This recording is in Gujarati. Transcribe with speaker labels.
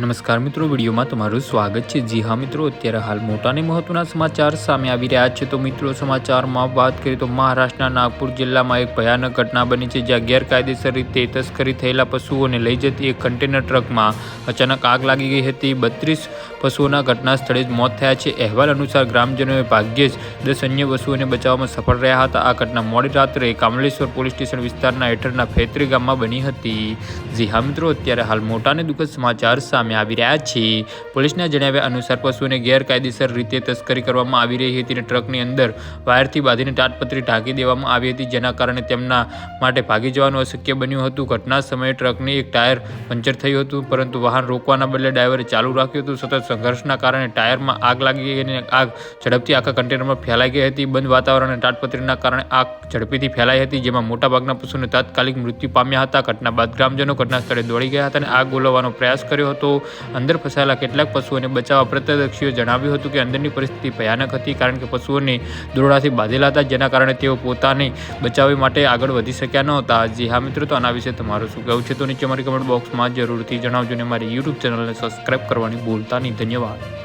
Speaker 1: નમસ્કાર મિત્રો, વિડીયોમાં તમારું સ્વાગત છે. જી હા મિત્રો, અત્યારે હાલ મોટા અને મહત્વના સમાચાર સામે આવી રહ્યા છે. તો મિત્રો, સમાચારમાં વાત કરીએ તો મહારાષ્ટ્રના નાગપુર જિલ્લામાં એક ભયાનક ઘટના બની છે, જ્યાં ગેરકાયદેસર રીતે તસ્કરી થયેલા પશુઓને લઈ જતી એક કન્ટેનર ટ્રકમાં અચાનક આગ લાગી ગઈ હતી. બત્રીસ પશુઓના ઘટના સ્થળે જ મોત થયા છે. અહેવાલ અનુસાર ગ્રામજનોએ ભાગ્યે જ દસ અન્ય પશુઓને બચાવવામાં સફળ રહ્યા હતા. આ ઘટના મોડી રાત્રે કામલેશ્વર પોલીસ સ્ટેશન વિસ્તારના હેઠળના ફેત્રી ગામમાં બની હતી. જી હા મિત્રો, અત્યારે હાલ મોટા અને દુઃખદ સમાચાર સામે આવી રહ્યા છે. પોલીસના જણાવ્યા અનુસાર પશુઓને ગેરકાયદેસર રીતે તસ્કરી કરવામાં આવી રહી હતી અને ટ્રકની અંદર વાયરથી બાંધીને તાટપત્રી ઢાંકી દેવામાં આવી હતી, જેના કારણે તેમના માટે ભાગી જવાનું અશક્ય બન્યું હતું. ઘટના સમયે ટ્રકની એક ટાયર પંચર થયું હતું, પરંતુ વાહન રોકવાના બદલે ડ્રાઈવરે ચાલુ રાખ્યું હતું. સતત સંઘર્ષના કારણે ટાયરમાં આગ લાગી ગઈ અને આગ ઝડપથી આખા કન્ટેનરમાં ફેલાઈ ગઈ હતી. બંધ વાતાવરણ અને તાટપત્રીના કારણે આગ ઝડપીથી ફેલાઈ હતી, જેમાં મોટાભાગના પશુને તાત્કાલિક મૃત્યુ પામ્યા હતા. ઘટના બાદ ગ્રામજનો ઘટના સ્થળે દોડી ગયા હતા અને આગ ઓલવવાનો પ્રયાસ કર્યો હતો. અંદર ફસાયેલા કેટલાક પશુઓને બચાવવા પ્રત્યક્ષીઓ જણાવ્યું હતું કે અંદરની પરિસ્થિતિ ભયાનક હતી કારણ કે પશુઓને દોરડાથી બાંધેલા હતા, જેના કારણે તેઓ પોતાને બચાવવા માટે આગળ વધી શક્યા નહોતા. જી હા મિત્રો, તો આના વિશે તમારું શું કહેવું છે? તો નીચે મારી કમેન્ટ બોક્સમાં જરૂરથી જણાવજો અને મારી યુટ્યુબ ચેનલને સબસ્ક્રાઈબ કરવાની ભૂલતા નહીં. ધન્યવાદ.